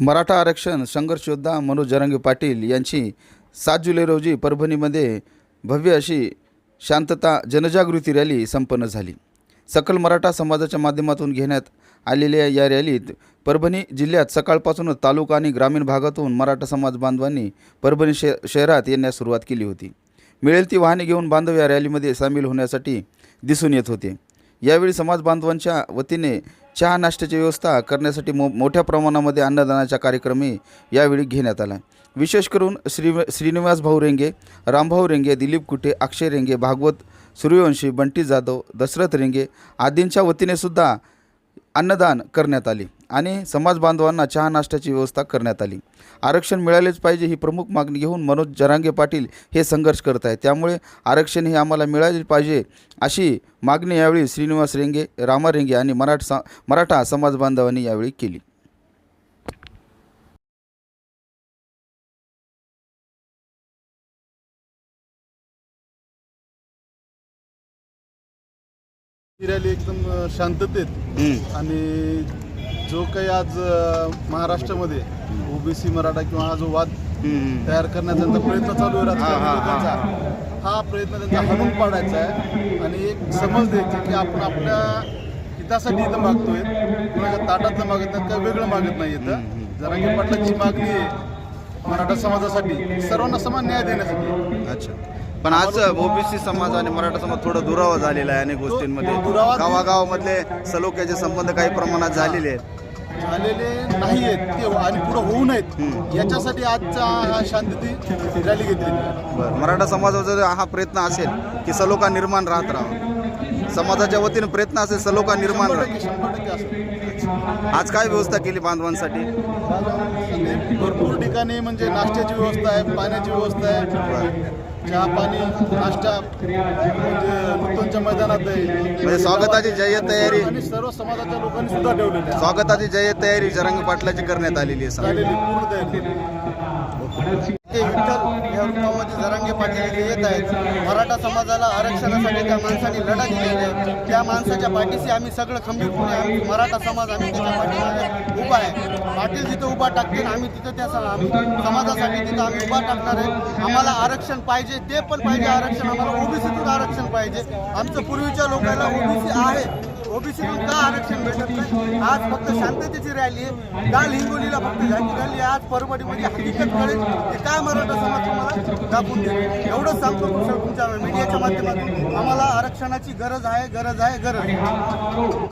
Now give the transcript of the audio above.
मराठा आरक्षण संघर्ष योद्धा मनोज जरांगे पाटील यांची सात जुलै रोजी परभणीमध्ये भव्य अशी शांतता जनजागृती रॅली संपन्न झाली. सकल मराठा समाजाच्या माध्यमातून घेण्यात आलेल्या या रॅलीत परभणी जिल्ह्यात सकाळपासूनच तालुका आणि ग्रामीण भागातून मराठा समाज बांधवांनी परभणी शे शहरात येण्यास सुरुवात केली होती. मिळेल ती वाहने घेऊन बांधव या रॅलीमध्ये सामील होण्यासाठी दिसून येत होते. यावेळी समाज बांधवांच्या वतीने चहा नाश्त्याची व्यवस्था करण्यासाठी मो मोठ्या प्रमाणामध्ये अन्नदानाचा कार्यक्रमही यावेळी घेण्यात आला विशेष करून श्री श्रीनिवास भाऊ रेंगे रामभाऊ रेंगे दिलीप कुटे अक्षय रेंगे भागवत सूर्यवंशी बंटी जाधव दशरथ रेंगे आदींच्या वतीने सुद्धा अन्नदान करण्यात आले. आणि समाज बांधवांना चहा नाश्त्याची व्यवस्था करण्यात आली. आरक्षण मिळालेच पाहिजे ही प्रमुख मागणी घेऊन मनोज जरांगे पाटील हे संघर्ष करत आहेत. त्यामुळे आरक्षण हे आम्हाला मिळाले पाहिजे अशी मागणी यावेळी श्रीनिवास रेंगे रामा रेंगे आणि मराठ सा मराठा समाज बांधवांनी यावेळी केली. ही रॅली एकदम शांततेत आणि जो काही आज महाराष्ट्रामध्ये ओबीसी मराठा किंवा हा जो वाद तयार करण्याचा त्यांचा प्रयत्न चालू आहे लोकांचा हा प्रयत्न त्यांचा हाणून पाडायचा आहे आणि एक समज द्यायची की आपण आपल्या हितासाठी इथं मागतोय कुणाच्या ताटातलं मागत नाही काय वेगळं मागत नाही इथं. जरांगी पाटलाची मागणी आहे मराठा समाजासाठी सर्वांना समान न्याय देण्यासाठी. अच्छा. पण आज ओबीसी समाज आणि मराठा समाज थोडं दुरावा झालेला आहे अनेक गोष्टींमध्ये. गावागावामधले सलोख्याचे संबंध काही प्रमाणात झालेले आहेत. झालेले नाही आहेत ते आणि पुढे होऊ नयेत. याच्यासाठी आजचा हा शांतती रॅली घेतली बरं मराठा समाजाचा जर हा प्रयत्न असेल की सलोखा निर्माण राहत राहा समाजाच्या वतीने प्रयत्न असेल सलोखा निर्माण आज काय व्यवस्था केली बांधवांसाठी? भरपूर ठिकाणी म्हणजे नाश्त्याची व्यवस्था आहे पाण्याची व्यवस्था आहे. चहा पाणी नाश्ता म्हणजे नूतनच्या मैदानात आहे. म्हणजे स्वागताची जय तयारी. आणि सर्व समाजाच्या लोकांनी सुद्धा ठेवलेली आहे. स्वागताची जय तयारी जरंग पाटलाची करण्यात आलेली आहे सर. झालेली पूर्ण तयारी. ते विठ्ठल या रूपामध्ये जरांगे पाटील येत आहेत. मराठा समाजाला आरक्षणासाठी त्या माणसाने लढा दिलेला आहे. त्या माणसाच्या पाठीशी आम्ही सगळं खंबीरपणे आम्ही मराठा समाज आम्ही त्याच्या पाठीमागे उभा आहे. पाटील तिथे उभा टाकतील आम्ही तिथं त्या आम्ही समाजासाठी तिथं आम्ही उभा टाकणार आहे. आम्हाला आरक्षण पाहिजे ते पण पाहिजे आरक्षण. आम्हाला ओबीसीतून आरक्षण पाहिजे. आमचं पूर्वीच्या लोकांना ओबीसी आहे. ओबीसीतून का आरक्षण भेटत नाही? आज फक्त शांततेची रॅली आहे. काल हिंगोलीला फक्त झाली रॅली आज परभणीमध्ये हकीकत कळेल. की काय मराठा समाज तुम्हाला दाखवून देईल? एवढंच सांगतो तुमच्या तुमच्या मीडियाच्या माध्यमातून. आम्हाला आरक्षणाची गरज आहे गरज आहे गरज